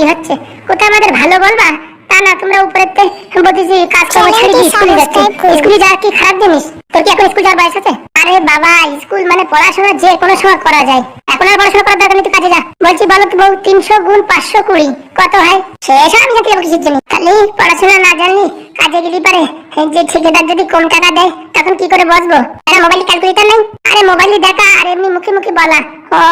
কি হচ্ছে। ওটা আমাদের ভালো বলবা? তা না তোমরা উপরেতে বলতেছি কাজ কর্ম ছেড়ে দিয়ে স্কুলে যাচ্ছে। স্কুলে যাওয়ার কি খারাপ জিনিস? তোর কি এখন স্কুল যাওয়ার বয়স আছে? আরে বাবা, স্কুল মানে পড়াশোনা যে কোনো সময় করা যায়। এখন আর পড়াশোনা করার দরকার নেই, তুই কাজে যা। বলছি, বলো তো বউ, তিনশো গুণ পাঁচশো কুড়ি, কত হয়? শেষ আমি জানতে যাব কিসের জন্য। খালি পড়াশোনা না জানলি কাজে গেলি পারে। যে ঠিকাদার যদি কম টাকা দেয়, তখন কি করে বসবো? আরে মোবাইল ক্যালকুলেটর নেই? আরে মোবাইলে দেখা আর এমনি মুখে মুখে বলা।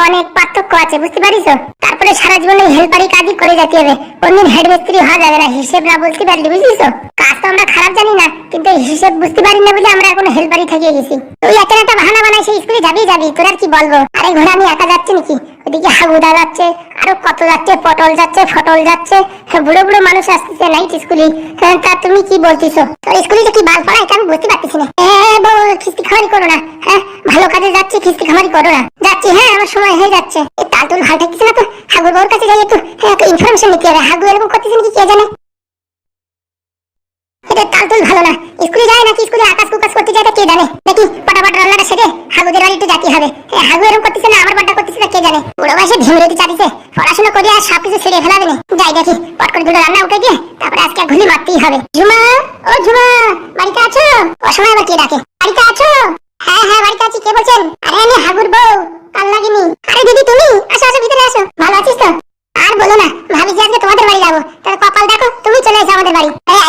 অনেক পার্থক্য আছে, বুঝতে পারিস? তারপরে সারা জীবন হেল্পারি কাজই করে যেতে হবে। কোনদিন হেড মিস্ত্রি হওয়া যাবে না, হিসেব না বলতে পারলি বুঝলিস? কাজ তো আমরা খারাপ জানি না। কিন্তু হিসেব বুঝতে পারি না বলে আমরা এখন হেল্পারি থেকে গেছি। তুই একটা একটা বাহানা বানাই সেই স্কুলে যাবি যাবি? তোর আর কি বলব? আরে ঘোড়া আমি একা যাচ্ছি নাকি? ওদিকে হাগুদা যাচ্ছে আরও কত যাচ্ছে পটল যাচ্ছে ফটল যাচ্ছে। হ্যাঁ, বুড়ো বুড়ো মানুষ আসতেছে নাইট স্কুলে হ্যাঁ, তা তুমি কি বলতেছো? তোর স্কুলে যে কি বাল পড়া এটা আমি বুঝতে পারতেছি না। হ্যাঁ বউ খিস্তি খামারি করো না। হ্যাঁ ভালো কাজে যাচ্ছি খিস্তি খামারি করো না। যাচ্ছি হ্যাঁ আমার সময় হয়ে যাচ্ছে। এই তালতুল ভালো থাকতেছে না তো? হাগুর বউর কাছে যাই একটু হ্যাঁ, ইনফরমেশন নিতে হবে। হাগু এরকম করতেছে নাকি কে জানে? ভালো না। স্কুলে যায় নাকি স্কুলে আকাশ কুকাশ করতে যায় কে জানে? নাকি পটাপট রান্নাটা সেরে হাগুদের বাড়িতে যেতে হবে। হাগু এরকম করতেছে না, আমার বাড়িটা করতেছে না, কে জানে? বুড়ো বয়সে ঢিমরতি চাটিছে। পড়াশোনা করে আর সব কিছু ছেড়ে ফেলাবে না যাই দেখি, পট করে দুটো রান্না উঠে গিয়ে তারপরে আজকে ঘুলি মারতেই হবে। ঝুমা, ও ঝুমা, বাড়িতে আছো? অসময় আবার কে ডাকে? বাড়িতে আছো? হ্যাঁ হ্যাঁ বাড়িতে আছি, কে বলছেন? আরে, আমি হাগুর বউ, কাল লাগিনি। আরে, দিদি, তুমি, আসো আসো, ভিতরে আসো। ভালো আছিস তো? আর বলো না ভাবি যে আজকে তোমাদের বাড়ি যাব তাহলে কপাল দেখো তুমি চলে এসো আমাদের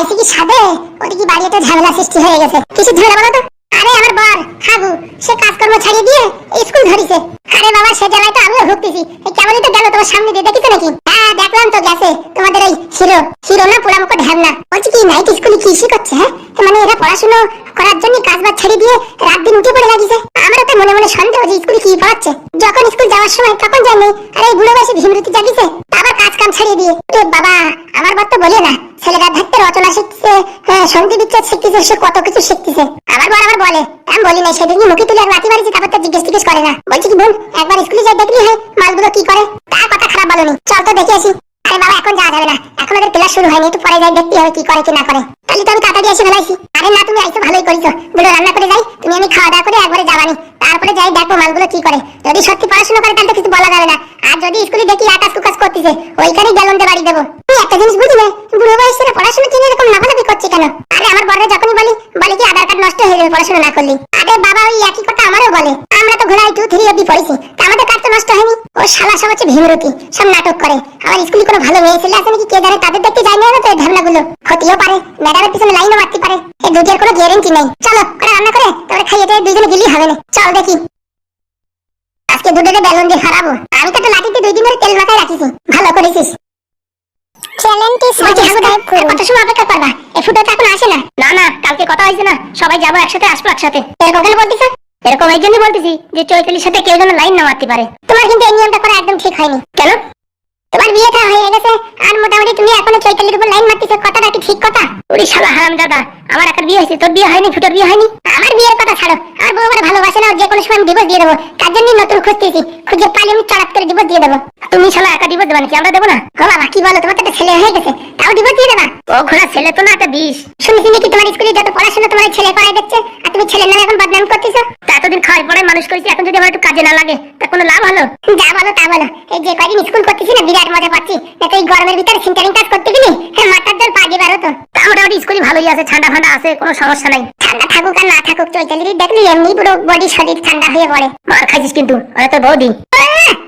বাড়ি কি সাদে ওদের কি বাড়ি একটা ঝামেলা সৃষ্টি হয়ে গেছে। কিছু ঝামেলা বলো তো। আরে আমার বর হাগু সে কাজকর্ম ছাড়িয়ে দিয়ে স্কুল ধরিছে। আরে বাবা, সে জ্বালায় তো আমিও ভুগতেছি। এই কেমনই তো গেল তোমার সামনে দিয়ে, দেখিছো নাকি? হ্যাঁ দেখলাম তো গেছে। তোমাদের এই হিরো হিরো না পোড়ামুখো ঢ্যামনা বলছি কি নাইট স্কুলে কি শিখাচ্ছে হ্যাঁ? তো মানে এরা পড়াশুনো করার জন্য কাজ বাজ ছেড়ে দিয়ে রাত দিন উঠে পড়ে লাগিছে। আমার তো মনে মনে সন্দেহ যে স্কুলে কি পড়াচ্ছে। যখন স্কুল যাওয়ার সময় তখন জানি আর এই বুড়ো বয়সে ভীমরতি জাগিছে আবার কাজ কাম ছাড়িয়ে দিয়ে। বাবা, আমার বর তো বলে না। ছেলেরা ধরতে রচনা শিখছে হ্যাঁ, সন্ধি বিচ্ছেদ শিখতেছে সে কত কিছু শিখতেছে। আমার বর আবার বলে আমি বলি না সেদিন মুখে তুলে এক লাথি মারিছি তারপর তো জিজ্ঞেস টিজ্ঞেস করে না। বলছি কি বোন একবার স্কুলে যাই দেখলি হয় মালগুলো কি করে? তার কথা খারাপ বলনি চল তো দেখে আসি। আরে বাবা এখন যাওয়া যাবে না এখন ওদের ক্লাস শুরু হয়নি একটু পরে যাই দেখতে হবে কি করে কি না করে। তাহলে তো আমি তাড়াতাড়ি এসে ফেলাইছি আরে না তুমি আইসো ভালোই করিছো। দুটো রান্না করে যাই তুমি আমি খাওয়া দাওয়া করে একবারে যাবানি তারপরে যাই দেখো মালগুলো কি করে। যদি সত্যি পড়াশোনা করে তাহলে কিছু বলা যাবে না। আর যদি স্কুলে দেখি আকাশ কুকাশ করতেছে ওইখানে গ্যালনতে বাড়ি দেবো। একটা জিনিস বুঝি বুড়ো বয়সে পড়াশোনা কিনে এরকম লাফালাফি করছে কেন? আরে আমার বড় যখনই বলি, বলে কি আধার কার্ড নষ্ট হয়ে যাবে পড়াশোনা না করলি। আরে বাবা, ওই একই কথা আমারও বলে। আমরা তো ঘোড়ায় টু থ্রি অব্দি পড়েছি, তা আমাদের কাজ তো নষ্ট হয়নি। ও শালা সব হচ্ছে ভীমরতি, সব নাটক করে। আমার স্কুলে কোনো ভালো মেয়ে ছেলে আছে নাকি কে জানে, তাদের দেখতে যাই না তো এই ঢামনাগুলো হতেও পারে, ম্যাডামের পিছনে লাইনও মারতে পারে। এই দুধের কোনো গ্যারেন্টি নেই। চলো করে রান্না করে তারপরে খাইয়ে দিয়ে দুইজনে গেলেই হবে না। চল দেখি। আজকে দুধের বেলুন দিয়ে হারাবো। আমি তো লাঠিতে দুই দিন ধরে তেল মাথায় রাখিছি। ভালো করেছিস। চ্যানেলটি সাবস্ক্রাইব করুন কত সময় অপেক্ষা করবা। এই ফুটো তো এখন আসে না। না না কালকে কথা হইছে না। সবাই যাব একসাথে আসব একসাথে। এরকম কেন বলতিছ? এরকম এই জন্যই বলতেছি যে চৈতালির সাথে কেউ যেন লাইন না মারতে পারে। তোমার কিন্তু এই নিয়মটা করা একদম ঠিক হয়নি। কেন? তোমার বিয়ে থা হয়ে গেছে আর মোটামুটি তুমি এখনও চৈতালির উপর লাইন মারতেছো কথাটা কি ঠিক কথা? ওরে শালা হারাম দাদা আমার একটা বিয়ে হয়েছে তোর বিয়ে হয়নি ফুটোর বিয়ে হয়নি? আমার বিয়ের কথা ছাড়ো আমার বউ আমার ভালোবাসে না যে কোনো সময় ডিভোর্স দিয়ে দেবো। তার জন্য নতুন খুঁজতেছি খুঁজে পালি আমি চড়াত করে ডিভোর্স দিয়ে দেবো। তুমি শালা একা ডিভোর্স দেবা নাকি আমরা দেবো না? ও বাবা কি বলো তোমার তো একটা ছেলে হয়ে গেছে তাও ডিভোর্স দিয়ে দেবা? ও ঘোড়া ছেলে তো না একটা বিষ। শুনেছি নাকি তোমার স্কুলে যত পড়াশোনা তোমার ছেলে করাই দিচ্ছে আর তুমি ছেলের নামে এখন বদনাম করতেছো? এতদিন খাওয়াই পড়াই মানুষ করেছি এখন যদি আমার একটু কাজে না লাগে তা কোনো লাভ হলো? যা বলো তা বলো এই যে কয়দিন স্কুল করতেছি না বিরাট মজা পাচ্ছি। না তো এই গরমের ভিতরে সিন্টারিং কাজ করতে গেলি হ্যাঁ মাথার জল পা বেরো তো মোটামুটি স্কুলই ভালোই আছে ঠান্ডা ঠান্ডা আছে কোনো সমস্যা নাই। ঠান্ডা থাকুক আর না থাকুক চৈতালির দেখলি এমনি পুরো বডি শরীর ঠান্ডা হয়ে পড়ে। মার খাইছিস কিন্তু আরে তো বৌদি।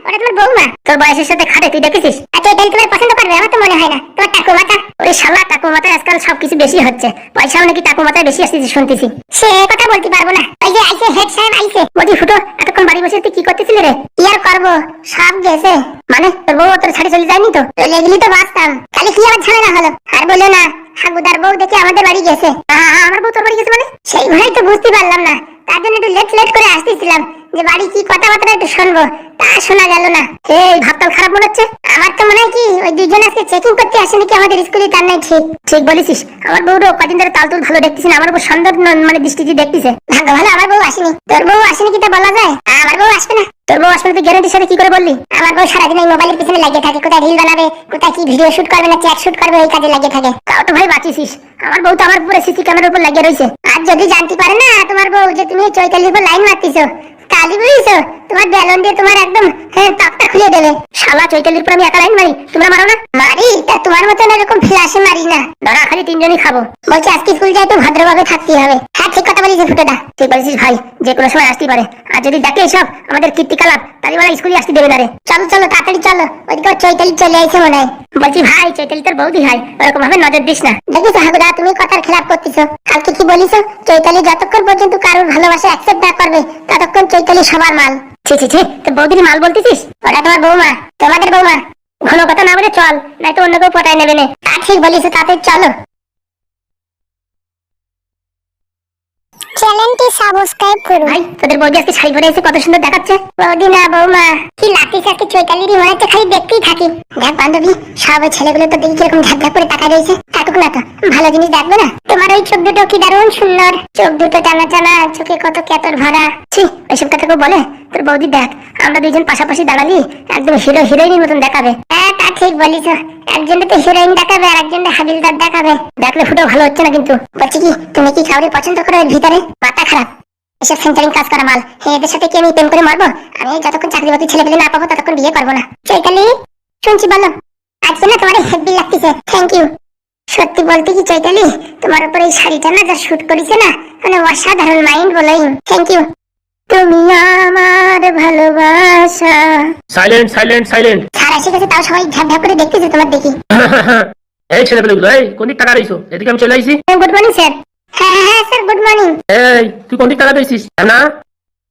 ওটা তোমার বৌমা। তোর বয়সের সাথে খাটে, তুই দেখেছিস? আচ্ছা চৈতালি তোমার পছন্দ করবে, আমার তো মনে হয় না। তোমার টাকু মাথা ওই শালা টাকু মাথায় আজকাল সবকিছু বেশি হচ্ছে। পয়সাও নাকি টাকু মাথায় বেশি আসতেছে, শুনতেছি। সে কথা বলতে পারব না। ওই যে আইসে হেড সাহেব আইসে বদি, ফুটো, এতক্ষণ বাড়ি বসে তুই কি করতেছিলি রে? কি আর করব? সব গেছে। মানে তোর বউ তোর ছাড়ি চলে যায়নি তো? চলে গেলি তো বাঁচতাম। তাহলে কি আবার ঝামেলা হলো? আর বলো না। হাগুদার বউ দেখে আমাদের বাড়ি গেছে। আমার বউ তোর বাড়ি গেছে মানে? সেই ভয় তো বুঝতে পারলাম না। তার জন্য একটু লেট লেট করে আসতেছিলাম যে বাড়ি কি কথাবার্তা একটু শুনব। তা শোনা গেল না। এই ভাবতাল খারাপ মনে হচ্ছে। আমার তো মনে হয় কি ওই দুইজন আজকে চেকিং করতে আসে নাকি আমাদের স্কুলে, তার নাই ঠিক। ঠিক বলেছিস। আমার বউরও কদিন ধরে তালতুল ভালো দেখতেছি না, আমার বউ সুন্দর মানে দৃষ্টি দিয়ে দেখতেছে। ভাগ্য ভালো, আমার বউ আসেনি। তোর বউ আসেনি কি তা বলা যায়? আমার বউ আসবে না। তোর বউ আসলে তুই গ্যারান্টির সাথে কি করে বললি? আমার বউ সারাদিন এই মোবাইলের পিছনে লাগিয়ে থাকে, কোথায় রিল বানাবে, কোথায় কি ভিডিও শুট করবে না চ্যাট শুট করবে, এই কাজে লাগিয়ে থাকে। তাও তো ভাই বাঁচিস আমার বউ তো আমার পুরো সিসি ক্যামেরার উপর লাগিয়ে রয়েছে। আর যদি জানতে পারে না তোমার বউ যে তুমি চৈতালির উপর লাইন মারতেছো কালি বুঝিছো? তোমার বেলন দিয়ে তোমার একদম হ্যাঁ, তাপটা খুলে দেবে। শালা চৈতালির উপর আমি একা লাইন মারি তোমরা মারো না? মারি? পাশাপাশি মারি না। ধরা খালি তিনজনই খাব। বলছি আজকে স্কুল যাই তো ভদ্রভাবে থাকতে হবে। হ্যাঁ ঠিক কথা বলিস ফুটোদা। ঠিক বলেছিস ভাই যে কোনো সময় আসতে পারে। আর যদি দেখে সব আমাদের কীর্তিকলাপ তাহলে বলা স্কুলে আসতে দেবে না রে। চলো চলো তাড়াতাড়ি চলো। ওইদিকে চৈতালি চলে আইছে মনে হয়। বলছি ভাই চৈতালি তোর বৌদি হয় ওরকম ভাবে নজর দিস না। দেখিস হাগুদা তুমি কথার খেলাপ করতেছো। কালকে কি বলিস? চৈতালি যতক্ষণ পর্যন্ত কারোর ভালোবাসা অ্যাকসেপ্ট না করবে ততক্ষণ চৈতালি সবার মাল। ছি ছি ছি তোর বৌদির মাল বলতেছিস? ওটা তোমার বৌমা তোমাদের বৌমা। ঘন কথা না বলে চল নাই তো অন্য কেউ পটাই নেবে না। তা ঠিক বলিস তাতে চলো। চ্যানেলটি সাবস্ক্রাইব করুন। ভাই তোদের বৌদি আজকে শাড়ি পরে এসে কত সুন্দর দেখাচ্ছে। বৌদি না বৌমা। কি লাগতেছে আজকে চৈতালিরই মনে হচ্ছে খালি দেখতেই থাকি। দেখ বান্ধবী সব ছেলেগুলো তো দেখি কীরকম ঝাঁপ ঝাঁপ করে তাকায় রয়েছে। থাকুক না তো ভালো জিনিস দেখবে না? ওই চোখ দুটো কি দারুণ সুন্দর। চোখ দুটো টানা টানা, চোখে কত ভরা ছি, ওইসব কথা কেউ বলে? তোর বৌদি দেখ, আমরা পাশাপাশি দাঁড়ালি একদম হিরো হিরোইনের মতন দেখাবে। হ্যাঁ তা ঠিক বলিস। তো হিরোইন দেখাবে, আর হাবিলদার দেখাবে। দেখলে ফুটো ভালো হচ্ছে না কিন্তু। বলছি কি, তুমি কি পছন্দ করো এর ভিতরে? মাথা খারাপ। এসব সেন্টারিং কাজ করা মাল। হে এদের সাথে কি আমি প্রেম করে মারবো? আমি যতক্ষণ চাকরি বাকরি ছেলে পেলে না পাবো, ততক্ষণ বিয়ে করব না। চৈতালি শুনছি বলো। আজকে না তোমার হেভি লাগতেছে। থ্যাংক ইউ সত্যি বলতে কি চৈতালি? তোমার উপর এই শাড়িটা না যা শুট করেছে না মানে অসাধারণ মাইন্ড ব্লোয়িং থ্যাংক ইউ তুমি আমার ভালোবাসা। সাইলেন্ট সাইলেন্ট সাইলেন্ট ছাড় এসে গেছে তাও সবাই ঝাপ ঝাপ করে দেখতেছে তোমার দেখি। এই ছেলেপেলেগুলো এই কোন দিক টাকা রইছো? এদিকে আমি চলে আইছি। গুড মর্নিং স্যার হ্যাঁ হ্যাঁ স্যার গুড মর্নিং এই তুই কোন দিক টাকা দিয়েছিস না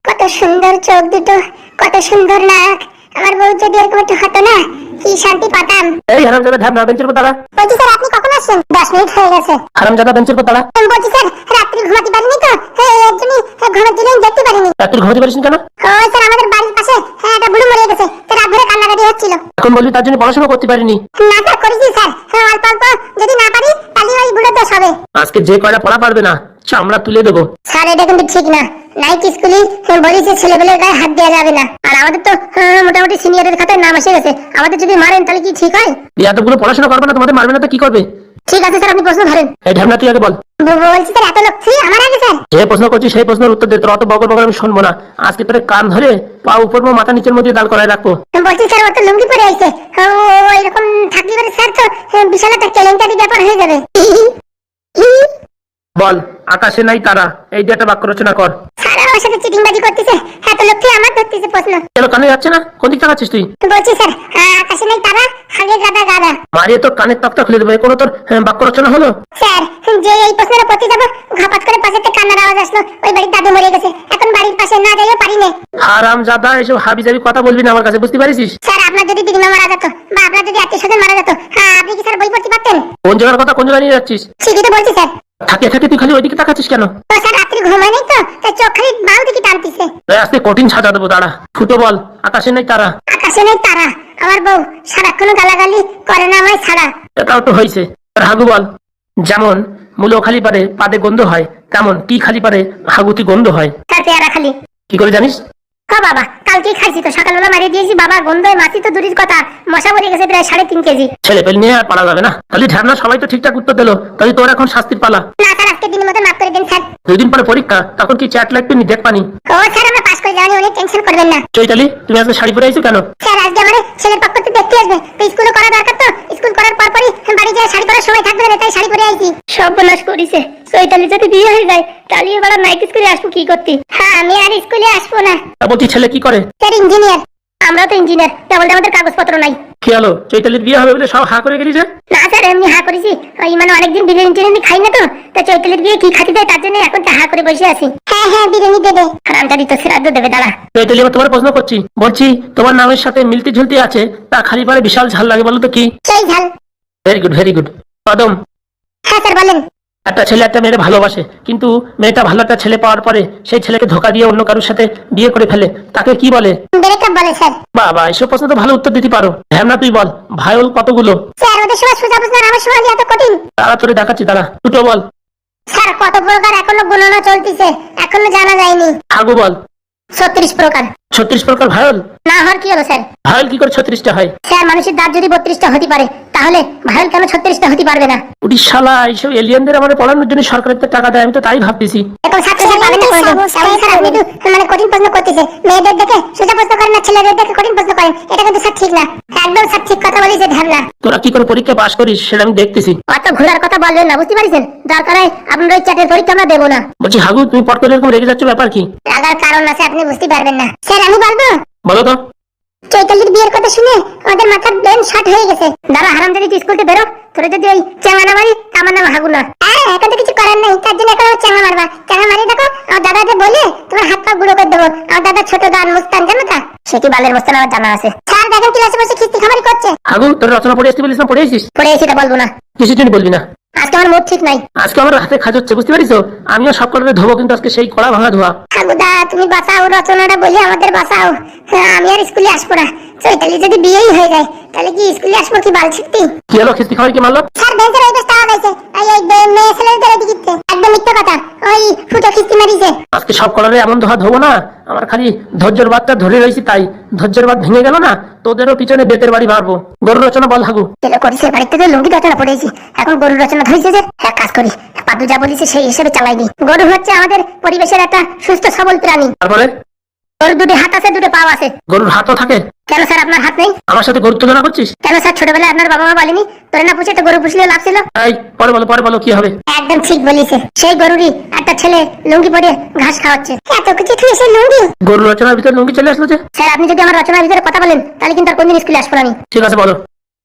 কত সুন্দর চোখ দুটো কত সুন্দর নাক। আমার বউ যদি এরকম একটু হতো না কি শান্তি পাতাম? এই হারাম জাদা ঢাবনা বেঞ্চের পর দাঁড়া। বলছি স্যার আপনি কখন আসছেন? দশ মিনিট হয়ে গেছে। হারাম জাদা বেঞ্চের পর দাঁড়া। বলছি স্যার রাত্রি ঘুমাতে পারিনি তো হ্যাঁ, এর জন্য ঘুমার জন্য দেখতে পারিনি। রাত্রি ঘুমাতে পারিস না কেন? ও স্যার আমাদের বাড়ির পাশে হ্যাঁ একটা বুড়ো মরে গেছে তো রাত ধরে কান্নাকাটি হচ্ছিল। এখন বলবি তার জন্য পড়াশোনা করতে পারিনি। না স্যার করেছি স্যার। হ্যাঁ অল্প অল্প যদি না পারি তাহলে ওই বুড়ো দোষ হবে। আজকে যে কয়টা পড়া পারবে না চামড়া তুলে দেবো। স্যার এটা কিন্তু ঠিক না। নাইট স্কুলে বলেছে ছেলেপেলের গায়ে হাত দেওয়া যাবে না। আর আমাদের তো হ্যাঁ, মোটামুটি সিনিয়রের খাতায় নাম এসে গেছে। আমাদের যদি মারেন তাহলে কি ঠিক হয়? এতগুলো পড়াশোনা করবে না তোমাদের মারবে না তো কি করবে? ঠিক আছে স্যার আপনি প্রশ্ন ধরেন। এই ঢাবনা তুই আগে বল। বলছি স্যার এত লোক ছি, আমার আগে স্যার? যে প্রশ্ন করছিস সেই প্রশ্নের উত্তর দে তোর অত বকর বকর আমি শুনব না। আজকে তোর কান ধরে পা উপর মাথা নিচের মধ্যে দাঁড় করায় রাখব। বলছি স্যার অত লুঙ্গি পরে আইছে। ও এরকম থাকলে স্যার তো হ্যাঁ, বিশাল একটা কেলেঙ্কারি ব্যাপার হয়ে যাবে। বল আকাশে নাই তারা। এই দিয়ে একটা বাক্য রচনা কর। স্যার আমার সাথে চিটিংবাজি করতেছে। এত লোককে আমার ধরতেছে প্রশ্ন। কেন কানে যাচ্ছে না? কোন দিক তাকাচ্ছিস তুই? বলছি স্যার আকাশে নেই তারা হাগে গাদা গাদা। মারিয়ে তোর কানের তক্তা খুলে দেবে। কোনো তোর হ্যাঁ, বাক্য রচনা হলো? স্যার যে এই প্রশ্নের করতে যাব ঘাপাত করে পাশে কান্নার আওয়াজ আসলো। ওই বাড়ির দাদু মরে গেছে। এখন বাড়ির পাশে না যাইও পারি না। আরাম জাদা এসব হাবি জাবি কথা বলবি না আমার কাছে বুঝতে পারিস স্যার আপনার যদি দিদিমা মারা যেত বা আপনার যদি আত্মীয় স্বজন মারা যেত হ্যাঁ আপনি কি স্যার বই পড়তে পারতেন? কোন জায়গার কথা কোন জায়গায় নিয়ে যাচ্ছিস? ঠিকই তো বলছি স্যার। থাকে থাকে তুই খালি ওইদিকে তাকাচ্ছিস কেন? স্যার রাত্রি ঘুমায় নাই তো তাই চোখ খালি বাল দিকে টানতিছে এই আজকে কঠিন সাজা দেবো দাঁড়া ফুটো বল আকাশে নেই তারা। আকাশে নেই তারা আমার বউ সারাক্ষণ গালাগালি করে না আমায় ছাড়া। এটাও তো হয়েছে হাগু বল যেমন মূলো খালি পারে পাদে গন্ধ হয় তেমন কি খালি পারে হাগুতি গন্ধ হয়। তার পেয়ারা খালি। কি করে জানিস? ও বাবা কালকেই খাইছি তো সকালবেলা মারিয়ে দিয়েছি বাবা গন্ধয় মাছি তো দূরের কথা। মশা মরে গেছে প্রায় সাড়ে তিন কেজি। ছেলে পেলে নিয়ে আর পারা যাবে না। তাহলে ঢ্যাবনা সবাই তো ঠিকঠাক উত্তর দিলো। তাহলে তোর এখন শাস্তির পালা। না স্যার আজকে দিনের মতো মাফ করে দিন স্যার। দুই দিন পরে পরীক্ষা তখন কি চ্যাট লাগবে নি দেখ পানি ও স্যার আমরা পাস করে যাওয়া নিয়ে অনেক টেনশন করবেন না। চৈতালি তুমি আজকে শাড়ি পরে আইছো কেন? স্যার আজকে আমার ছেলের পক্ষ থেকে দেখতে আসবে। তো স্কুলে করা দরকার তো? স্কুল করার পর পরই বাড়ি যায় শাড়ি পরার সময় থাকবে না তাই শাড়ি পরে আইছি। সব বনাশ করিছে। চৈতালি যদি বিয়ে হয়ে যায় তাহলে এবার নাইট স্কুলে আসব কি করতে? হ্যাঁ আমি আর স্কুলে আসব না। তা বলছি ছেলে কি করে? স্যার ইঞ্জিনিয়ার আমরা তো ইঞ্জিনিয়ার তেমন আমাদের কাগজপত্র নাই। কি হলো? চৈতালির বিয়ে হবে বলে সব হা করে গেলি যে? না স্যার এমনি হা করেছি। ওই মানে অনেকদিন বিরিয়ানি টিরিয়ানি খাই না তো তা চৈতালির বিয়ে কি খাতি দেয় তার জন্য এখন হা করে বসে আছি। হ্যাঁ হ্যাঁ বিরিয়ানি দেবে হারামজাদি তো শ্রাদ্ধ দেবে দাঁড়া। চৈতালি এবার তোমার প্রশ্ন করছি। বলছি তোমার নামের সাথে মিলতি ঝুলতি আছে তা খালি পারে বিশাল ঝাল লাগে বলো তো কি? সেই ঝাল। ভেরি গুড ভেরি গুড কদম। হ্যাঁ স্যার বলেন। একটা ছেলে একটা মেয়ের ভালোবাসে কিন্তু মেয়েটা ভালো একটা ছেলে পাওয়ার পরে সেই ছেলেকে ধোকা দিয়ে অন্য কারোর সাথে বিয়ে করে ফেলে। তাকে কি বলে? ব্রেকআপ বলে স্যার। বাবা এসব প্রশ্ন তো ভালো উত্তর দিতে পারো। হ্যাঁ না তুই বল ভাইল কতগুলো? স্যার ওদের সময় সোজা বুঝলেন আমার সময় এত কঠিন। তারা তোরে দেখাচ্ছি তারা দুটো বল। স্যার কত প্রকার এখনও গুণনা চলতিছে এখনও জানা যায়নি। আগু বল। ছত্রিশ প্রকার। ছত্রিশ প্রকার ভায়ল? না হওয়ার কি হলো স্যার? ভায়ল কি করে ছত্রিশটা হয়? স্যার মানুষের দাঁত যদি বত্রিশটা হতে পারে তাহলে ভায়ল কেন ছত্রিশটা হতে পারবে না? উড়ি শালা এইসব এলিয়েনদের আমাদের পড়ানোর জন্য সরকারের তো টাকা দেয় আমি তো তাই ভাবতেছি। এরকম ছাত্র ছাত্রী পাবেন না কোনোদিন। স্যার আপনি তো মানে কঠিন প্রশ্ন করতেছে। মেয়েদের দেখে সোজা প্রশ্ন করেন না ছেলেদের দেখে কঠিন প্রশ্ন করেন। এটা কিন্তু স্যার ঠিক না। একদম স্যার ঠিক কথা বলেছে ঢাবলা তোরা কি করে পরীক্ষা পাশ করিস সেটা আমি দেখতেছি। অত ঘোরার কথা বললেন না বুঝতে পারছেন? দরকার হয় আপনার ওই চ্যাটের পরীক্ষা আমরা দেবো না। বলছি হাগু তুমি পট করে এরকম রেগে যাচ্ছ ব্যাপার কি? রাগার কারণ আছে আপনি বুঝতে পারবেন না। স্যার আমি বলব? বলো তো। চৈতালির বিয়ের কথা শুনে আমাদের মাথার ব্রেন শর্ট হয়ে গেছে। দাঁড়া হারাম যদি স্কুল থেকে বেরো। তোরা যদি ওই চেঙ্গা না মারি আমার নাম হাগু না। হ্যাঁ এখন তো কিছু করার নেই তার জন্য এখন চেঙ্গা মারবা। চেঙ্গা মারি দেখো আমার দাদাকে বলে তোমার হাত পা গুঁড়ো করে দেবো। আমার দাদা ছোট দান মুস্তান জানো তা? সে কি বালের মুস্তান আমার জানা আছে। দেখেন ক্লাসে বসে খিস্তি খামারি করছে। আগু তোর রচনা পড়ে আসতে বলিস না পড়ে আসিস? পড়ে এসে বলব না। কিছু জন্য বলবি না? আজকে আমার মুড ঠিক নাই। আজকে আমার হাতে খাজ হচ্ছে বুঝতে পারিস আমিও সব কটারে ধোবো কিন্তু আজকে সেই কড়া ভাঙা ধোয়া। হাগুদা তুমি বাঁচাও রচনাটা বলি আমাদের বাঁচাও। হ্যাঁ, আমি আর স্কুলে আসব না। চৈতালি যদি বিয়েই হয়ে যায় তাহলে কি স্কুলে আসব কি বাল ছিটতি কি হলো খিস্তি খাওয়াই কি মারলো? স্যার বেঞ্চের ওই মেয়ে। একদম মিথ্যা কথা। ওই ফুটো মারিছে। আজকে সব কলারে এমন ধোয়া ধোবো না আমার খালি ধৈর্যের বাদটা ধরে রয়েছি তাই। ধৈর্যের বাদ ভেঙে গেল না তোদেরও পিছনে বেতের বাড়ি মারবো গরুর রচনা বল হাগু। করেছে বাড়িতে তো লুঙ্গি রচনা পড়েছি এখন গরুর রচনা ধরেছে যে এক কাজ করি পাদু যা বলেছে সেই হিসেবে চালাইনি গরু হচ্ছে আমাদের পরিবেশের একটা সুস্থ সবল প্রাণী। তারপরে? গরুর দুটো হাত আছে দুটো পাও আছে। গরুর হাতও থাকে। কেন স্যার আপনার হাত নেই? আমার সাথে গরুর তুলনা করছিস? কেন স্যার ছোটবেলায় আপনার বাবা মা বলেনি? তোরে না পুষে তো গরু পুষলে লাভ ছিল? এই পরে বলো পরে বলো কি হবে? একদম ঠিক বলিছে। সেই গরুরই একটা ছেলে লুঙ্গি পরে ঘাস খাওয়াচ্ছে। এত কিছু লুঙ্গি? গরুর রচনার ভিতরে লুঙ্গি চলে আসলো যে? স্যার আপনি যদি আমার রচনার ভিতরে কথা বলেন তাহলে কিন্তু আর কোনদিন স্কুলে আসব না আমি। ঠিক আছে বলো।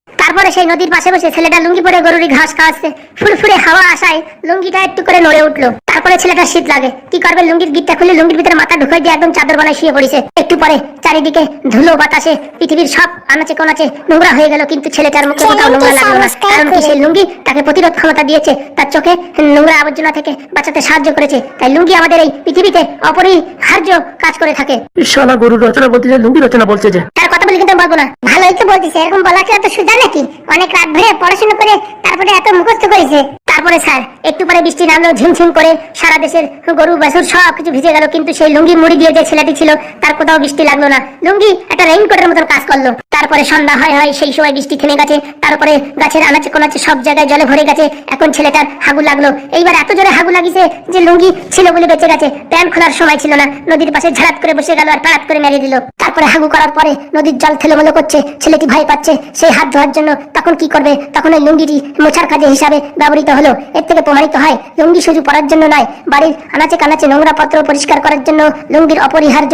তারপরে সেই নদীর পাশে বসে ছেলেটা লুঙ্গি পরে গরুরি ঘাস খাওয়াচ্ছে। ফুরফুরে হাওয়া আসায় লুঙ্গিটা একটু করে নড়ে উঠল। তারপরে ছেলেটা শীত লাগে। কি করবে? লুঙ্গির গিটটা খুলে লুঙ্গির ভিতরে মাথা ঢুকাই দিয়ে একদম চাদর বানায় শুয়ে পড়েছে। একটু পরে চারিদিকে ধুলো বাতাসে পৃথিবীর সব আনাচে কোনাচে নোংরা হয়ে গেল কিন্তু ছেলেটার মুখে কোথাও নোংরা লাগল না। কারণ কি সেই লুঙ্গি তাকে প্রতিরোধ ক্ষমতা দিয়েছে। তার চোখে নোংরা আবর্জনা থেকে বাঁচাতে সাহায্য করেছে। তাই লুঙ্গি আমাদের এই পৃথিবীতে অপরিহার্য কাজ করে থাকে। সোনা গরুর রচনা বলতে যে লুঙ্গি রচনা বলছে যে। তার কথা বলে কিন্তু আমি বলব না। ভালোই তো বলতেছে এরকম বলা কি এত সুজা নাকি অনেক রাত ধরে পড়াশোনা করে তারপরে এত মুখস্থ করেছে। তারপরে স্যার, একটু পরে বৃষ্টি নামলো, ঝিমঝিম করে সারা দেশের গরু, বাছুর সব কিছু ভিজে গেল, কিন্তু সেই লুঙ্গি মুড়ি দিয়ে যে ছেলেটি ছিল, তার কোথাও বৃষ্টি লাগল না। লুঙ্গি একটা রেইনকোটের মতন কাজ করল। তারপরে সন্ধ্যা হয় হয়, সেই সময় বৃষ্টি থেমে গেছে, তারপরে গাছের আনাচে কোনাচে সব জায়গায় জলে ভরে গেছে, এখন ছেলেটার হাগু লাগল। এইবার এত জোরে হাগু লাগিছে যে লুঙ্গি ছিল বলে বেঁচে গেছে প্যান্ট খোলার সময় ছিল না, নদীর পাশে ঝাড়াত করে বসে গেল আর পাড়াত করে মেরে দিল। তারপরে হাগু করার পরে নদীর জল থেলোমেলো করছে, ছেলেটি ভয় পাচ্ছে সেই হাত ধোয়ার জন্য তখন কি করবে? তখন ওই লুঙ্গিটি মোছার কাজে হিসাবে ব্যবহৃত হলো। এর থেকে প্রমাণিত হয় লুঙ্গি শুধু পরার জন্য নয় বাড়ির আনাচে কানাচে নোংরা পত্র পরিষ্কার করার জন্য লুঙ্গির অপরিহার্য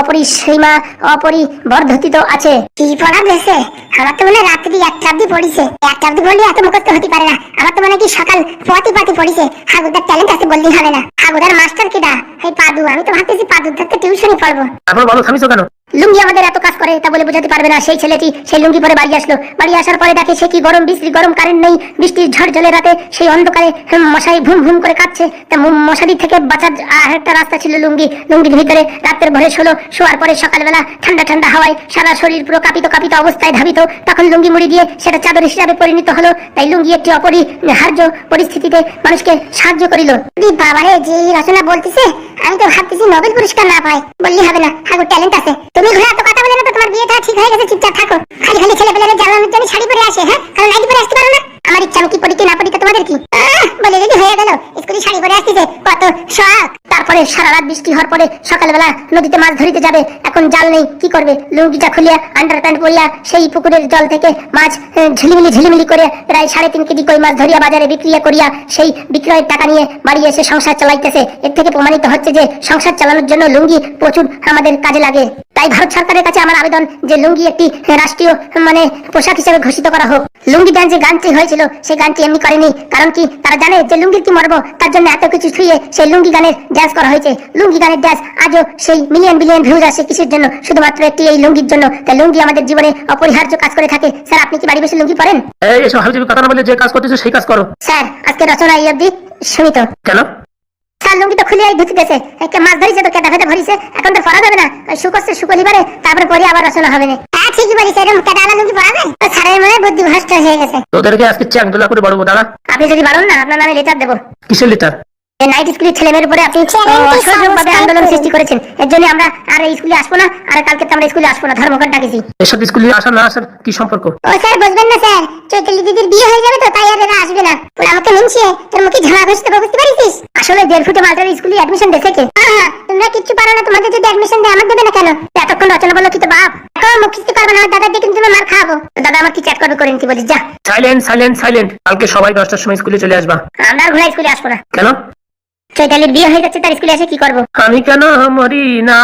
অপরিসীমা অপরিবর্ধিত আছে। কি পড়া দেশে আমার তো মনে হয় রাত্রি একটা অব্দি পড়িছে। একটা অব্দি পড়লে এত মুখস্থ হতে পারে না। আমার তো মনে কি সকাল পতি পাতি পড়িছে। হাগুদার ট্যালেন্ট আছে বললেই হবে না। হাগুদার মাস্টার কিডা এই পাদু আমি তো ভাবতেছি পাদুর থেকে টিউশনই পড়ব। তারপর বলো থামিছো কেন? লুঙ্গি আমাদের এত কাজ করে, তা বলে বোঝাতে পারবে না। সেই ছেলেটি সেই লুঙ্গি পরে বাড়ি আসলো। বাড়ি আসার পরে দেখে সে কি গরম বৃষ্টি গরম কারেন্ট নেই। বৃষ্টির ঝড় জলে রাতে সেই অন্ধকারে মশারি ভুম ভুম করে কাটছে তা মশারি থেকে বাঁচার একটা রাস্তা ছিল লুঙ্গি। লুঙ্গির ভিতরে রাতের ভরে শোলো। শোয়ার পরে সকালবেলা ঠান্ডা ঠান্ডা হাওয়ায় সারা শরীর পুরো কাঁপিত কাঁপিত অবস্থায় ধাবিত। তখন লুঙ্গি মুড়ি দিয়ে সেটা চাদর হিসাবে পরিণত হলো। তাই লুঙ্গি একটি অপরিহার্য পরিস্থিতিতে মানুষকে সাহায্য করিল। বাবা রে যে রচনা বলতেছে, আমি তো ভাবতেছি নোবেল পুরস্কার না পাই বললি হবে না হাগো ট্যালেন্ট আছে। তুমি ঘুরে এত কথা বলে না তো তোমার বিয়েটা ঠিক হয়ে গেছে, চুপচাপ থাকো। খালি খালি ছেলে পেলে জ্বালানোর জন্য শাড়ি পরে আসে হ্যাঁ? কারণ নাইটি পরে আসতে পারো না। আমার ইচ্ছা আমি কি পড়ি না পড়ি তোমাদের কি? বলে যদি হয়ে গেল। স্কুলে শাড়ি পরে আসতেছে, কত শখ। তারপরে সারা রাত বৃষ্টি হওয়ার পরে সকালবেলা নদীতে মাছ ধরিতে যাবে। এখন জাল নেই, কি করবে? লুঙ্গিটা খুলিয়া আন্ডার প্যান্ট পরিয়া, সেই পুকুরের জল থেকে মাছ ঝিলিমিলি ঝিলিমিলি করে প্রায় সাড়ে তিন কেজি কই মাছ ধরিয়া বাজারে বিক্রিয়া করিয়া, সেই বিক্রয়ের টাকা নিয়ে বাড়ি এসে সংসার চালাইতেছে। এর থেকে প্রমাণিত হচ্ছে যে সংসার চালানোর জন্য লুঙ্গি প্রচুর আমাদের কাজে লাগে। তাই ভারত সরকারের কাছে আমার আবেদন যে লুঙ্গি একটি রাষ্ট্রীয় মানে পোশাক হিসেবে ঘোষিত করা হোক। লুঙ্গি যে গানটি হয়েছিল সেই গানটি এমনি করেনি। কারণ কি তারা জানে যে লুঙ্গির কি মর্ম তার জন্য এত কিছু ছুঁয়ে সেই লুঙ্গি গানের ড্যান্স করা হয়েছে। লুঙ্গি গানের ড্যান্স আজও সেই মিলিয়ন বিলিয়ন ভিউজ আসে কিসের জন্য? শুধুমাত্র একটি এই লুঙ্গির জন্য। তাই লুঙ্গি আমাদের জীবনে অপরিহার্য কাজ করে থাকে। স্যার আপনি কি বাড়ি বসে লুঙ্গি পরেন? এই এসব হাবিজাবি কথা না বলে যে কাজ করতেছো সেই কাজ করো। স্যার আজকে রচনা এই অবধি সীমিত। কেন? স্যার লুঙ্গি তো খুলে ধুতি দেশে একে মাছ ধরিছে তো কেটা ফেটে ভরিছে। এখন তো পরা যাবে না। শুকোচ্ছে শুকোলি পারে তারপরে পরে আবার রচনা হবে না। হ্যাঁ ঠিকই বলিস এরকম কেটে আলা লুঙ্গি পরা যায়? তো মনে বুদ্ধি ভ্রষ্ট হয়ে গেছে। তোদেরকে আজকে চ্যাং দোলা করে বাড়বো দাদা আপনি যদি বাড়ুন না আপনার নামে লেটার দেবো। কিসের লিটার এই নাইট স্কুলের ছেলে মেয়ের উপরে আপনি আন্দোলন সৃষ্টি করেছেন। এর জন্য আমরা আর এই স্কুলে আসব না আর কালকে তো আমরা স্কুলে আসব না। ধর্মঘট ডাকেছি। এসব স্কুলে আসা না আসার কি সম্পর্ক? ও স্যার বুঝবেন না স্যার চৈতালি দিদির বিয়ে হয়ে যাবে তো তাই আর এরা আসবে না। ওরা আমাকে তোর মুখে ঘষতে বুঝতে পারিস আসলে দেড় ফুটে মালটার স্কুলে অ্যাডমিশন হ্যাঁ তোমরা কিচ্ছু পারো না তোমাদের যদি অ্যাডমিশন দেয় আমার দেবে না কেন? এতক্ষণ রচনা বলল কি তো বাপ? এখন মুখ খিস্তি পারবে না আমার দিয়ে কিন্তু মার খাব দাদা আমার কি চ্যাট করবে করে নিতে বলিস যা। সাইলেন্ট সাইলেন্ট সাইলেন্ট কালকে সবাই দশটার সময় স্কুলে চলে আসবা। আমরা আর ঘোড়া স্কুলে আসব না। কেন? চৈতালির বিয়ে হয়ে যাচ্ছে তার স্কুলে এসে কি করব? আমি কেন মরি না?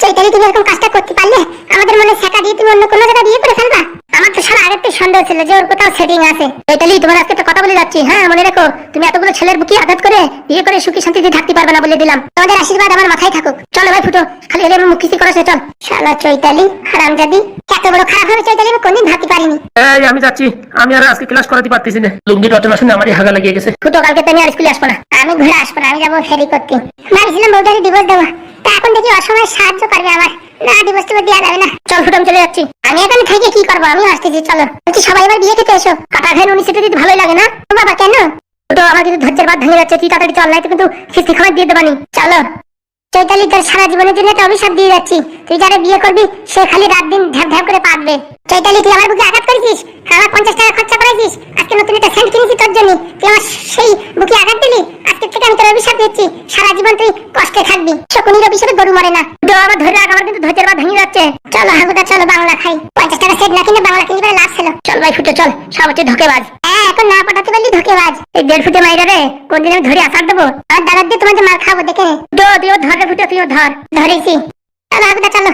চৈতালি তুমি এরকম কাজটা করতে পারলে? আমাদের মনে শেখা দিয়ে তুমি অন্য কোনো জায়গায় বিয়ে করে ফেলবা? আমার তো সারা সন্দেহ ছিল যে ওর কোথাও সেটিং আছে। চৈতালি তোমার আজকে একটা কথা বলে যাচ্ছি। হ্যাঁ মনে রেখো তুমি এতগুলো ছেলের বুকি আঘাত করে বিয়ে করে সুখী শান্তিতে থাকতে পারবে না বলে দিলাম। তোমাদের আশীর্বাদ আমার মাথায় থাকুক। চলো ভাই ফুটো খালি এলে মুখ কিস্তি করেছে চল। শালা চৈতালি হারামজাদি এত বড় খারাপ হবে চৈতালি আমি কোনদিন ভাবতে পারিনি। এই আমি যাচ্ছি। আমি আর আজকে ক্লাস করাতে পারতেছি না। লুঙ্গি রচনা শুনে আমারই হাগা লাগিয়ে গেছে। ফুটো কালকে তুমি আর স্কুলে আসব না। আমি ঘুরে আসব না আমি যাব ফেরি করতে। ভাবছিলাম বউটাকে ডিভোর্স দেবো। তা এখন দেখি অসময় সাহায্য করবে আমার। না দিবস টিভোর্স দেওয়া যাবে না। চল ফুটম, চলে যাচ্ছি। আমি এখানে থেকে কি করব? আমি আসতেছি, চলো। বলছি, সবাই এবার বিয়ে খেতে এসো। কাটা উনি সেটা দিতে ভালোই লাগে না? বাবা, কেন? তো আমার কিন্তু ধৈর্যের বাদ ভেঙে যাচ্ছে, তুই তাড়াতাড়ি চল নাই কিন্তু খিস্তি খাবার দিয়ে দেবানি। চলো। চৈতালি তোর সারা জীবনের জন্য একটা অভিশাপ দিয়ে যাচ্ছি। তুই যারা বিয়ে করবি, সে খালি রাত দিন করে পাতবে চৈতালি তুই আমার বুকে আঘাত করেছিস? পঞ্চাশ টাকা খরচা করেছিস? আজকে নতুন একটা কিনেছি তোর জন্য। তুই আমার সেই বুকে আঘাত দিলি? আজকে থেকে আমি তোর অভিশাপ দিচ্ছি। সারা জীবন তুই কষ্টে থাকবি। শকুনির অভিশাপে গরু মরে না। তো আমার ধরে রাখ, আমার কিন্তু ধৈর্যের ভেঙে যাচ্ছে। চলো হাগুদা, চলো বাংলা খাই। পঞ্চাশ টাকা সেট না কিনে বাংলা কিনতে লাভ ছিল। চল ভাই, ফুটে, চল। সব হচ্ছে হ্যাঁ এখন না পাঠাতে এই দেড় ফুটে মাইরা রে কোনদিন আমি ধরে আসার দেবো? আর দাদা দিয়ে তোমাদের মার খাব, দেখে দিও ধরে ফুটে, তুইও ধর। ধরেছি। চলো হাগুদা চলো।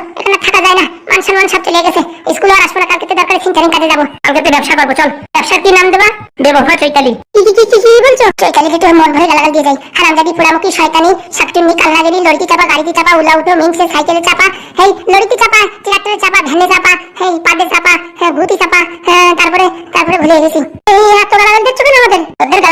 সাইকেলে চাপা। হেই, লড়কি চাপা চাপা, ভ্যানে চাপা, হেই, পাদে চাপা হ্যাঁ ভূতি চাপা হ্যাঁ তারপরে তারপরে ভুলে গেছি। এই